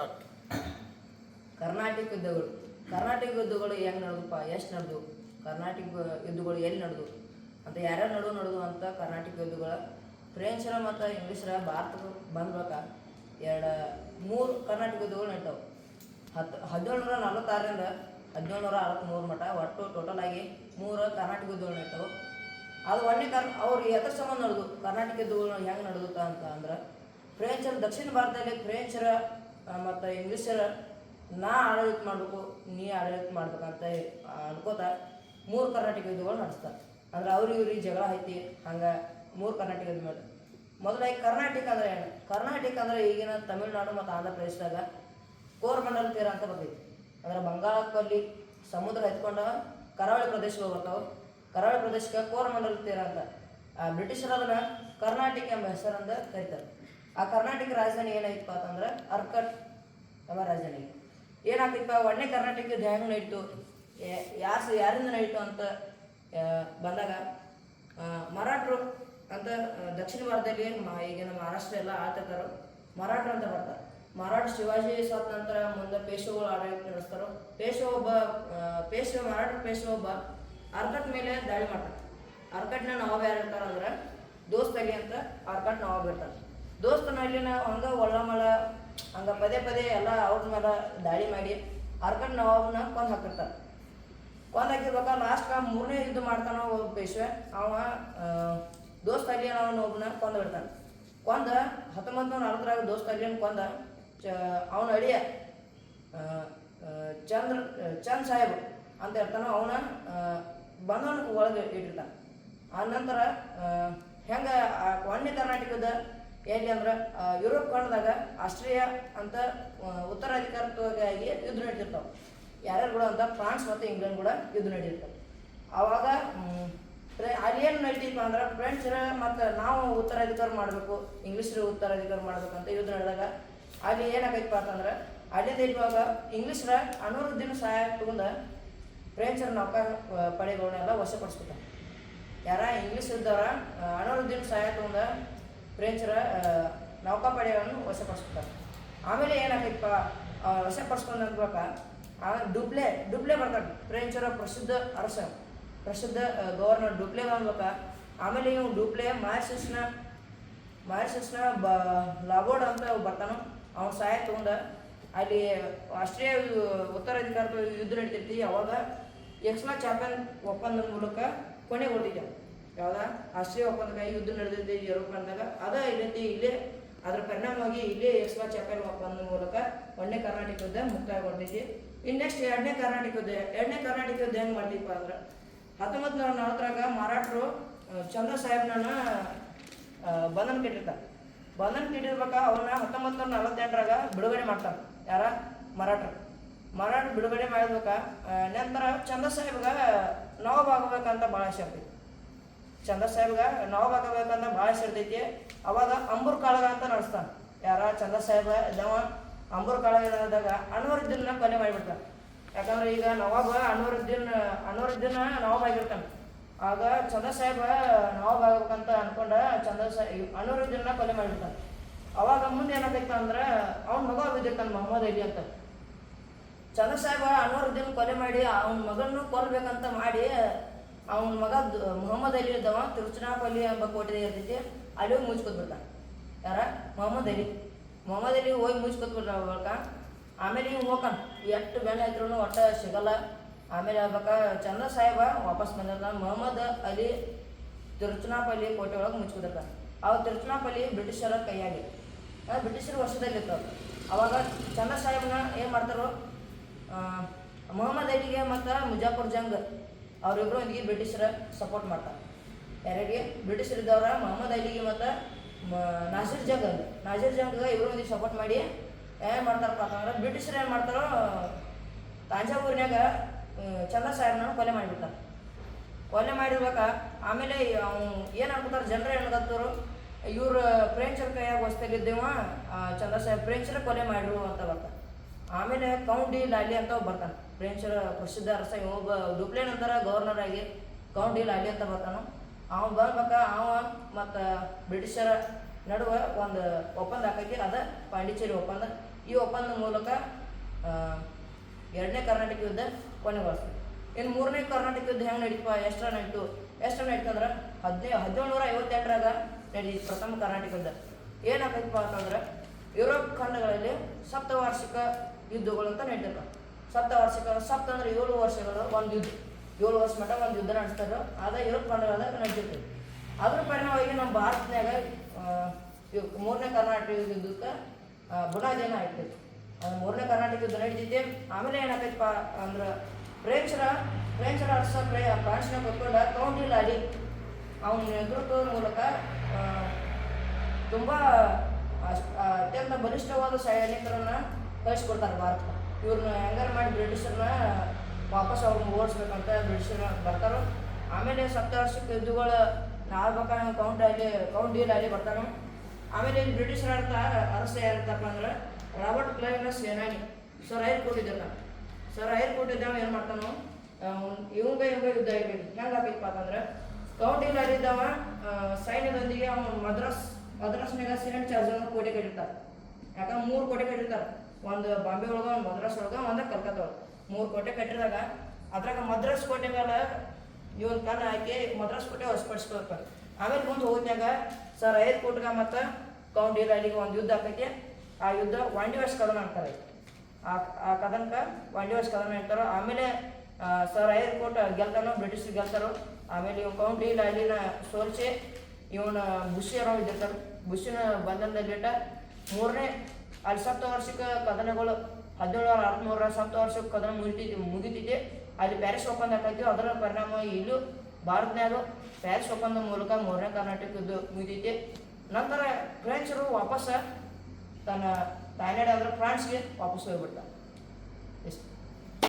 Start. Karnataka ಯುದ್ಧಗಳು ಕರ್ನಾಟಕ ಯುದ್ಧಗಳು ಹೆಂಗ್ ನಡೆದಪ್ಪ, ಎಷ್ಟು ನಡೆದು ಕರ್ನಾಟಕ ಯುದ್ಧಗಳು ಎಲ್ಲಿ ನಡೆದು ಅಂತ ಯಾರ್ಯಾರು ನಡು ನಡೆದು ಅಂತ ಕರ್ನಾಟಕ ಯುದ್ಧಗಳ ಫ್ರೆಂಚರ ಮತ್ತು ಇಂಗ್ಲೀಷರ ಭಾರತಕ್ಕೆ ಬಂದ್ಬೇಕ ಎರಡು, ಮೂರು ಕರ್ನಾಟಕ ಯುದ್ಧಗಳು ನಡೀತಾವೆ ಹತ್ತು ಹದಿನೇಳು ನೂರ ನಲವತ್ತಾರರಿಂದ ಹದಿನೇಳು ನೂರ ಮಟ್ಟ ಒಟ್ಟು ಟೋಟಲ್ ಆಗಿ ಮೂರು ಕರ್ನಾಟಕ ಯುದ್ಧಗಳು ನಡೀತಾವೆ ಅದು ಒಂದೇ ಕರ್ ಅವ್ರು ಎದ್ರ ಸಂಬಂಧ ನಡೆದು ಕರ್ನಾಟಕ ಯುದ್ಧಗಳು ಹೆಂಗೆ ನಡೆದುತ್ತ ಅಂತ ಅಂದ್ರೆ ಫ್ರೆಂಚರ ದಕ್ಷಿಣ ಭಾರತದಲ್ಲಿ ಫ್ರೆಂಚರ ಮತ್ತು ಇಂಗ್ಲೀಷರ ನಾ ಆಡಳಿತ ಮಾಡಬೇಕು, ನೀ ಆಡಳಿತ ಮಾಡ್ಬೇಕಂತ ಅನ್ಕೋತಾ ಮೂರು ಕರ್ನಾಟಕ ಯುದ್ಧಗಳು ನಡೆಸ್ತಾರೆ ಅಂದ್ರೆ ಅವ್ರಿಗೆ ಇವ್ರಿಗೆ ಜಗಳ ಐತಿ, ಹಂಗೆ ಮೂರು ಕರ್ನಾಟಕ ಯುದ್ಧ ಮೊದಲಾಗಿ ಕರ್ನಾಟಕ ಅಂದ್ರೆ ಏನು? ಕರ್ನಾಟಕ ಅಂದ್ರೆ ಈಗಿನ ತಮಿಳುನಾಡು ಮತ್ತು ಆಂಧ್ರ ಪ್ರದೇಶದಾಗ ಕೋರಮಂಡಲ ತೀರ ಅಂತ ಬರ್ತೈತಿ. ಅಂದ್ರೆ ಬಂಗಾಳಕ್ಕಲ್ಲಿ ಸಮುದ್ರ ಎತ್ಕೊಂಡ ಕರಾವಳಿ ಪ್ರದೇಶಗಳು ಬರ್ತಾವೆ. ಕರಾವಳಿ ಪ್ರದೇಶಕ್ಕೆ ಕೋರಮಂಡಲ ತೀರ ಅಂತ. ಆ, ಬ್ರಿಟಿಷರು ಅದನ್ನ ಕರ್ನಾಟಕ ಎಂಬ ಹೆಸರಂದ ಕರೀತಾರೆ. ಆ ಕರ್ನಾಟಕ ರಾಜಧಾನಿ ಏನಾಯ್ತು ಅಂತಂದ್ರೆ ಅರ್ಕಟ್ ಎಂಬ ರಾಜಧಾನಿ. ಏನಾಗ್ತಿಪ್ಪ ಒಡನೆ ಕರ್ನಾಟಕ ಹೆಂಗೆ ನಡೀತು. ಯಾರು ಯಾರಿಂದ ನಡೀತು ಅಂತ ಬಂದಾಗ ಮರಾಠರು ಅಂತ ದಕ್ಷಿಣ ಭಾರತದಲ್ಲಿ ಈಗಿನ ಮಹಾರಾಷ್ಟ್ರ ಎಲ್ಲ ಆಳ್ತಿರ್ತಾರೋ, ಮರಾಠರು ಅಂತ ಬರ್ತಾರೆ. ಮರಾಠ ಶಿವಾಜಿ ಸತ್ ನಂತರ ಮುಂದೆ ಪೇಶ್ವೆಗಳು ಆಡಳಿತ ನಡೆಸ್ತಾರೋ ಪೇಶ್ವ ಒಬ್ಬ ಪೇಶ್ವೆ ಮರಾಠ ಪೇಶ್ವ ಒಬ್ಬ ಅರ್ಕಟ್ ಮೇಲೆ ದಾಳಿ ಮಾಡ್ತಾರೆ ಅರ್ಕಟ್ನ ನಾವು ಯಾರು ಇರ್ತಾರ ಅಂದ್ರೆ ದೋಸ್ತ್ ಅಂತ ಅರ್ಕಟ್ ನಾವು ಇರ್ತಾರೆ ದೋಸ್ತನ ಅಲ್ಲಿನ ಹಂಗ ಒಳ್ಳಮಳ ಹಂಗ ಪದೇ ಪದೇ ಎಲ್ಲ ಅವ್ರ ಮೇಲೆ ದಾಳಿ ಮಾಡಿ ಹರ್ಕಂಡ್ ನವಾಬ್ನ ಕೊಂದು ಹಾಕಿರ್ತಾರೆ ಹಾಕಿರ್ಬೇಕ ಲಾಸ್ಟ್ ಮೂರನೇ ಯುದ್ಧ ಮಾಡ್ತಾನ ಒಬ್ಬ ಪೇಶ್ವೆ. ಅವ ದೋಸ್ತ ದೋಸ್ತ್ ಅಲಿ ಅವನ ಒಬ್ಬನ ಕೊಂದು ಬಿಡ್ತಾನೆ. ಕೊಂದ ಹತ್ತೊಂಬತ್ತು ನೂರ ನಲವತ್ತರಾಗ ದೋಸ್ತ ಅಲಿಯನ್ ಕೊಂದ, ಚ, ಅವನ ಅಳಿಯ ಚಂದ್ರ ಚಂದ್ ಸಾಹೇಬ್ ಅಂತ ಇರ್ತಾನ, ಅವನ ಬಂಧನಕ್ಕೆ ಒಳಗೆ ಇಟ್ಟಿರ್ತಾನೆ. ಆ ನಂತರ ಹೆಂಗೆ ಒಂದನೇ ಕರ್ನಾಟಕದ ಎಲ್ಲಿ ಅಂದ್ರೆ ಯುರೋಪ್ ಖಂಡದಾಗ ಆಸ್ಟ್ರೇಲಿಯಾ ಅಂತ ಉತ್ತರಾಧಿಕಾರತ್ವವಾಗಿ ಯುದ್ಧ ನಡೀತಿರ್ತಾವೆ. ಯಾರ್ಯಾರು ಕೂಡ ಅಂತ ಫ್ರಾನ್ಸ್ ಮತ್ತು ಇಂಗ್ಲೆಂಡ್ ಕೂಡ ಯುದ್ಧ ನಡೀತಿರ್ತಾವೆ. ಆವಾಗ ಅಲ್ಲಿ ಏನು ನಡೀತಿಪ್ಪ ಅಂದ್ರೆ ಫ್ರೆಂಡ್ಸರ ಮತ್ತು ನಾವು ಉತ್ತರಾಧಿಕಾರ ಮಾಡಬೇಕು ಇಂಗ್ಲೀಷರು ಉತ್ತರಾಧಿಕಾರ ಮಾಡ್ಬೇಕು ಅಂತ ಯುದ್ಧ ನಡೆದಾಗ ಅಲ್ಲಿ ಏನಾಗೈತಪ್ಪ ಅಂತಂದ್ರೆ ಅಲ್ಲಿಂದ ಇರುವಾಗ ಇಂಗ್ಲೀಷರ ಅನುರುದ್ದಿನ ಸಹಾಯ ತಗೊಂಡ ಫ್ರೆಂಚರ ನೌಕಾ ಪಡೆಗಳನ್ನೆಲ್ಲ ವಶಪಡಿಸ್ಬಿಟ್ಟ ಯಾರ, ಇಂಗ್ಲೀಷ್ ಇದ್ದವರ ಅನುರುದ್ದಿನ ಸಹಾಯ ತಗೊಂಡ ಫ್ರೆಂಚರ ನೌಕಾಪಡೆಗಳನ್ನು ವಶಪಡಿಸ್ಬಿಟ್ಟಾರೆ ಆಮೇಲೆ ಏನಾಗೈತಪ್ಪ ವಶಪಡಿಸ್ಕೊಂಡು ಅಂದ್ಬೇಕ ಆ, ಡುಬ್ಲೆ ಡುಬ್ಲೆ ಬರ್ತಾರೆ ಫ್ರೆಂಚರ ಪ್ರಸಿದ್ಧ ಅರಸ, ಪ್ರಸಿದ್ಧ ಗವರ್ನರ್ ಡುಬ್ಲೆ ಬಂದ್ಬೇಕ? ಆಮೇಲೆ ಇವು ಡುಬ್ಲೆ, ಮಾರಿಸಸ್ನ ಮಾರಿಸಸ್ನ ಬ ಲಾಬೋರ್ಡ್ ಅಂತ ಬರ್ತಾನು ಬರ್ತಾನ. ಅವ್ನ ಸಹಾಯ ತಗೊಂಡ. ಅಲ್ಲಿ ಆಸ್ಟ್ರೇಲಿಯಾ ಉತ್ತರಾಧಿಕಾರದ ಯುದ್ಧ ನಡೀತೈತಿ. ಅವಾಗ ಎಕ್ಸ್ಮಾ ಚಾಪನ್ ಒಪ್ಪಂದದ ಮೂಲಕ ಕೊನೆಗೊಳ್ತಿದ್ದೆ ಯಾವ್ದ? ಆಸ್ಟ್ರಿಯಾ ಒಪ್ಪಂದಕ್ಕೆ ಯುದ್ಧ ನಡೆದಿದೆ ಅಂದಾಗ ಅದ ಇದೈತಿ ಇಲ್ಲೇ ಅದ್ರ ಪರಿಣಾಮವಾಗಿ ಇಲ್ಲೇ ಎಸ್ವಾ ಚಾಪೆಲ್ ಒಪ್ಪಂದ ಮೂಲಕ ಒಂದನೇ ಕರ್ನಾಟಕ ಯುದ್ಧ ಮುಕ್ತಾಯಗೊಂಡಿದ್ದೆ ಇನ್ನು ನೆಕ್ಸ್ಟ್ ಎರಡನೇ ಕರ್ನಾಟಕ ಯುದ್ಧ ಎರಡನೇ ಕರ್ನಾಟಕ ಯುದ್ಧ ಹೆಂಗೆ ಮಾಡ್ತೀಪ ಅಂದ್ರೆ ಹತ್ತೊಂಬತ್ತು ನೂರ ನಲವತ್ತರಾಗ ಮರಾಠರು ಚಂದ್ರ ಸಾಹೇಬ್ನನ್ನ ಆ, ಬಂಧನ ಕೆಟ್ಟಿರ್ತಾರೆ. ಬಂಧನ ಕೆಟ್ಟಿರ್ಬೇಕ? ಅವ್ರನ್ನ ಹತ್ತೊಂಬತ್ತು ನೂರ ನಲವತ್ತೆಂಟರಾಗ ಬಿಡುಗಡೆ ಮಾಡ್ತಾರೆ. ಯಾರ? ಮರಾಠರು ಮರಾಠ ಬಿಡುಗಡೆ ಮಾಡಬೇಕ ನಂತರ ಚಂದ್ರ ಸಾಹೇಬ್ಗ ನಾವು ಆಗ್ಬೇಕಂತ ಭಾಳ ಆಸೆ ಆಗ್ತೈತಿ. ಚಂದ್ರ ಸಾಹೇಬ್ಗ ಆಗಬೇಕಂತ ಭಾಳ ಸಿರ್ತೈತಿ ಅವಾಗ ಅಂಬೂರ್ ಕಾಳಗ ಅಂತ ನಡೆಸ್ತಾನ. ಯಾರ? ಚಂದ್ರ ಸಾಹೇಬ ಇದ್ದವ ಅಂಬೂರ್ ಕಾಳಗದಾಗ ಅನ್ವರುದ್ದೀನ ಕೊಲೆ ಮಾಡಿಬಿಡ್ತಾನೆ. ಯಾಕಂದ್ರೆ ಈಗ ನವಾಬ ಅನ್ವರುದ್ದೀನ್ ಅನ್ವರುದ್ದೀನ ನವಾಬ್ ಆಗಿರ್ತಾನೆ. ಆಗ ಚಂದ್ರ ಸಾಹೇಬ ನವಾಬ್ ಆಗ್ಬೇಕಂತ ಅನ್ಕೊಂಡ ಚಂದ್ರ ಸಾಹೇಬ್ ಅನ್ವರುದ್ದೀನ ಕೊಲೆ ಮಾಡಿಬಿಡ್ತಾನೆ. ಅವಾಗ ಮುಂದೆ ಏನಾಗೈತ ಅಂದ್ರೆ ಅವ್ನ ಮಗ ಬಿದ್ದಿರ್ತಾನೆ ಮೊಹಮ್ಮದ್ ಅಲಿ ಅಂತ. ಚಂದ್ರ ಸಾಹೇಬ ಅನ್ವರುದ್ದೀನ್ ಕೊಲೆ ಮಾಡಿ, ಅವನ ಮಗನ್ನು ಕೊಲ್ಬೇಕಂತ ಮಾಡಿ ಅವನ ಮಗ ಮೊಹಮ್ಮದ್ ಅಲಿ ಇದ್ದವ ತಿರುಚನಾಪಲ್ಲಿ ಎಂಬ ಕೋಟೆ ಇರ್ತೈತಿ ಅಲ್ಲಿ ಹೋಗಿ ಮುಚ್ಕೊತ್ಬಿಡ್ತಾನೆ ಯಾರ? ಮೊಹಮ್ಮದ್ ಅಲಿ. ಮೊಹಮ್ಮದ್ ಅಲಿ ಹೋಗಿ ಮುಚ್ಕೊತ್ಬಿಟ್ಟ ಬಳಿಕ ಆಮೇಲೆ ಇವ್ ಹೋಗ್ತಾನ ಎಷ್ಟು ಬೆನ್ನ ಹತ್ರೂ ಒಟ್ಟ ಸಿಗಲ್ಲ. ಆಮೇಲೆ ಆಗ್ಬೇಕ. ಚಂದ್ರ ಸಾಹೇಬ ವಾಪಸ್ ಬಂದಿರ್ತಾನೆ. ಮೊಹಮ್ಮದ್ ಅಲಿ ತಿರುಚನಾಪಲ್ಲಿ ಕೋಟೆ ಒಳಗೆ ಮುಚ್ಕೊತಿರ್ತಾನೆ ಅವ ತಿರುಚನಾಪಲ್ಲಿ ಬ್ರಿಟಿಷರ ಕೈಯಾಗಿ. ಬ್ರಿಟಿಷರ ವರ್ಷದಲ್ಲಿರ್ತಾವೆ ಅವಾಗ ಚಂದ್ರ ಸಾಹೇಬ್ನ ಏನು ಮಾಡ್ತಾರೋ ಮೊಹಮ್ಮದ್ ಅಲಿಗೆ ಮತ್ತು ಮುಜಾಫರ್ ಜಂಗ್ ಅವರಿಬ್ಬರು ಇಲ್ಲಿ ಬ್ರಿಟಿಷರ ಸಪೋರ್ಟ್ ಮಾಡ್ತಾರೆ. ಎರಡಿಗೆ ಬ್ರಿಟಿಷರ್ ಇದ್ದವರ ಮೊಹಮ್ಮದ್ ಅಲಿಗೆ ಮತ್ತು ನಾಸಿರ್ ಜಂಗ್ ನಾಸಿರ್ ಜಂಗ್ ಇವರು ಒಂದಿಗೆ ಸಪೋರ್ಟ್ ಮಾಡಿ ಏನ್ ಮಾಡ್ತಾರಪ್ಪ ಅಂತಂದ್ರೆ ಬ್ರಿಟಿಷರು ಏನು ಮಾಡ್ತಾರೋ ತಾಂಜಾವೂರಿನಾಗ ಚಂದ್ರ ಸಾಹೇಬ್ನ ಕೊಲೆ ಮಾಡಿಬಿಡ್ತಾರೆ ಕೊಲೆ ಮಾಡಿರ್ಬೇಕ, ಆಮೇಲೆ ಅವ್ನು ಏನು ಅನ್ಕೋತಾರೆ ಜನರು ಏನಗತ್ತರು ಇವ್ರು ಫ್ರೆಂಚರ ಕೈಯಾಗ ಹೊಸ್ತಲ್ಲಿದ್ದೇವ ಚಂದ್ರ ಸಾಹೇಬ್ ಫ್ರೆಂಚರ ಕೊಲೆ ಮಾಡಿರು ಅಂತ ಬರ್ತಾನೆ ಆಮೇಲೆ ಕೌಂಡಿ ಲಾಲಿ ಅಂತ ಬರ್ತಾನೆ. ಫ್ರೆಂಚರ ಪ್ರಸಿದ್ಧ ಅರಸ ಒಬ್ಬ ಡುಪ್ಲೇನ್ ಅಂತಾರ ಗವರ್ನರ್ ಆಗಿ ಕೌಂಟಿಲ್ ಅಲ್ಲಿ ಲಾಲಿ ಅಂತ ಬರ್ತಾನು. ಅವ ಬರ್ಬೇಕ ಅವ ಮತ್ತು ಬ್ರಿಟಿಷರ ನಡುವೆ ಒಂದು ಒಪ್ಪಂದ ಆಕೈತಿ ಅದ ಪಾಂಡಿಚೇರಿ ಒಪ್ಪಂದ. ಈ ಒಪ್ಪಂದ ಮೂಲಕ ಎರಡನೇ ಕರ್ನಾಟಕ ಯುದ್ಧ ಕೊನೆಗೊಳಿಸ್ತಾರೆ ಇನ್ನು ಮೂರನೇ ಕರ್ನಾಟಕ ಯುದ್ಧ ಹೆಂಗೆ ನಡೀತಪ್ಪ ಎಷ್ಟರ ನಡೀತು? ಎಷ್ಟರ ನಡೀತು ಅಂದ್ರೆ ಹದಿನೈದು ಹದಿನೇಳು ನೂರ ಐವತ್ತೆಂಟರಾಗ ನಡೀತು ಪ್ರಥಮ ಕರ್ನಾಟಕ ಯುದ್ಧ. ಏನಾಗೈತಪ್ಪ ಅಂತಂದ್ರೆ ಯುರೋಪ್ ಖಂಡಗಳಲ್ಲಿ ಸಪ್ತವಾರ್ಷಿಕ ಯುದ್ಧಗಳು ಅಂತ ನಡೀತಿರ್ತಾವೆ ವರ್ಷಗಳು ಸಪ್ತ ಅಂದ್ರೆ ಏಳು ವರ್ಷಗಳು, ಒಂದು ಯುದ್ಧ. ಏಳು ವರ್ಷ ಮಟ್ಟ ಒಂದು ಯುದ್ಧ ನಡೆಸ್ತಾರೆ ಅದ ಯುರೋಪ್ ಪಂಡಗಳ ನಡೆಸಿರ್ತದೆ ಅದ್ರ ಪರಿಣಾಮವಾಗಿ ನಮ್ಮ ಭಾರತದಾಗ ಮೂರನೇ ಕರ್ನಾಟಕ ಯುದ್ಧಕ್ಕೆ ಬುನಾದಿನ ಆಗ್ತೈತಿ ಮೂರನೇ ಕರ್ನಾಟಕ ಯುದ್ಧ ನಡೀತೈತಿ ಆಮೇಲೆ ಏನಾಗೈತಪ್ಪ ಅಂದ್ರೆ ಪ್ರೇಕ್ಷರ ಪ್ರೇಕ್ಷರ ಅರ್ಸ ಪ್ರೇ ಪ್ರಾಂಶನ ಕೊಟ್ಕೊಂಡ ಕೌಂಟಿ ಲಾಡಿ ಅವನ ನೇತೃತ್ವದ ಮೂಲಕ ತುಂಬ ಅತ್ಯಂತ ಬಲಿಷ್ಠವಾದ ಸೈನಿಕರನ್ನ ಕಳಿಸ್ಕೊಡ್ತಾರೆ ಭಾರತ. ಇವ್ರನ್ನ ಹೆಂಗಾರ ಮಾಡಿ ಬ್ರಿಟಿಷರ್ನ ವಾಪಸ್ ಅವ್ರನ್ನ ಓಡಿಸ್ಬೇಕಂತ ಬ್ರಿಟಿಷರ್ನ ಬರ್ತಾರೆ? ಆಮೇಲೆ ಸಪ್ತವಾರ್ಷಿಕ ಯುದ್ಧಗಳು ನಾಲ್ಬೇಕ ಕೌಂಟ್ ಅಲ್ಲಿ ಕೌಂಟ್ ಡೀಲ್ ಅಲ್ಲಿ ಬರ್ತಾನೆ ಆಮೇಲೆ ಇಲ್ಲಿ ಬ್ರಿಟಿಷರ ಅರ್ಥ ಅರಸ ಯಾರಿರ್ತಾರಪ್ಪ ಅಂದ್ರೆ ರಾಬರ್ಟ್ ಕ್ಲೈವ್ನ ಸೇನಾನಿ ಸರ್ ಐರ್ ಕೊಟ್ಟಿದ್ದಲ್ಲ ಸರ್ ಐರ್ ಕೊಟ್ಟಿದ್ದಾವ ಏನು ಮಾಡ್ತಾನು? ಇವಂಗ ಇವಂಗ ಯುದ್ಧ ಆಗಬೇಕು. ಹೆಂಗೆ ಆಗೈತಪ್ಪ ಅಂತಂದ್ರೆ ಕೌಂಟ್ ಡೀಲ್ ಅಲ್ಲಿದ್ದವ ಆ, ಸೈನ್ಯದೊಂದಿಗೆ ಅವನು ಮದ್ರಾಸ್ ಮದ್ರಾಸ್ನಾಗ ಸಿಲೆಂಟ್ ಚಾರ್ಜ್ ಕೋಟೆ ಕಟ್ಟಿರ್ತಾರೆ ಯಾಕಂದ್ರೆ ಮೂರು ಕೋಟೆ ಕಟ್ಟಿರ್ತಾರೆ ಒಂದು ಬಾಂಬೆ ಒಳಗೆ, ಒಂದು ಮದ್ರಾಸ್ ಒಳಗೆ, ಒಂದು ಕಲ್ಕತ್ತಾ ಒಳಗೆ. ಮೂರು ಕೋಟೆ ಕಟ್ಟಿದಾಗ, ಅದ್ರಾಗ ಮದ್ರಾಸ್ ಕೋಟೆ ಮೇಲೆ ಇವನ್ ಕಣ್ಣು ಹಾಕಿ ಮದ್ರಾಸ್ ಕೋಟೆ ಹೊಸಪಡಿಸ್ಕೊಳ್ತಾರೆ ಆಮೇಲೆ ಮುಂದೆ ಹೋಗ್ಯಾಗ ಸರ್ ಐದು ಕೋಟಿಗ ಮತ್ತು ಇಲ್ಲ ಅಲ್ಲಿಗೆ ಒಂದು ಯುದ್ಧ ಆಕೈತಿ. ಆ ಯುದ್ಧ ವಾಂಡಿವಾಸ್ ಕದನ ಅಂತಾರೆ ಆ ಆ ಕದನಕ ವಾಂಡಿವಾಸ್ ಕದನ ಹೇಳ್ತಾರೋ, ಆಮೇಲೆ ಸರ್ ಐದು ಕೋಟ್ ಗೆಲ್ತಾನೋ, ಬ್ರಿಟಿಷ್ ಗೆಲ್ತಾರೋ, ಆಮೇಲೆ ಇವ್ ಕೌಂಟ್ ಅಲ್ಲಿನ ಸೋಲ್ಸಿ, ಇವನ ಬುಷಿಯರೋ ಇದ್ದಿರ್ತಾರೆ, ಬುಷಿನ ಬಂಧನದಲ್ಲಿಟ್ಟ ಮೂರನೇ ಅಲ್ಲಿ ಸಪ್ತ ವರ್ಷಕ್ಕೆ ಕದನಗಳು, ಹದಿನೇಳು ಹದಿಮೂರರ ಸಪ್ತ ವರ್ಷಕ್ಕೆ ಕದನ ಮುಗಿತೈತಿ ಮುಗಿತಿದೆ. ಅಲ್ಲಿ ಪ್ಯಾರಿಸ್ ಒಪ್ಪಂದ ಆಗ್ತೈತಿ ಅದರ ಪರಿಣಾಮ ಇಲ್ಲೂ ಭಾರತನಾಗ ಪ್ಯಾರಿಸ್ ಒಪ್ಪಂದ ಮೂಲಕ ಮೂರನೇ ಕರ್ನಾಟಕದ್ದು ಮುಗಿತೈತಿ ನಂತರ ಫ್ರೆಂಚರು ವಾಪಸ್ ತನ್ನ ತಾಯ್ನಾಡು ಅಂದ್ರೆ ಫ್ರಾನ್ಸ್ಗೆ ವಾಪಸ್ ಹೋಗ್ಬಿಡ್ತಾರೆ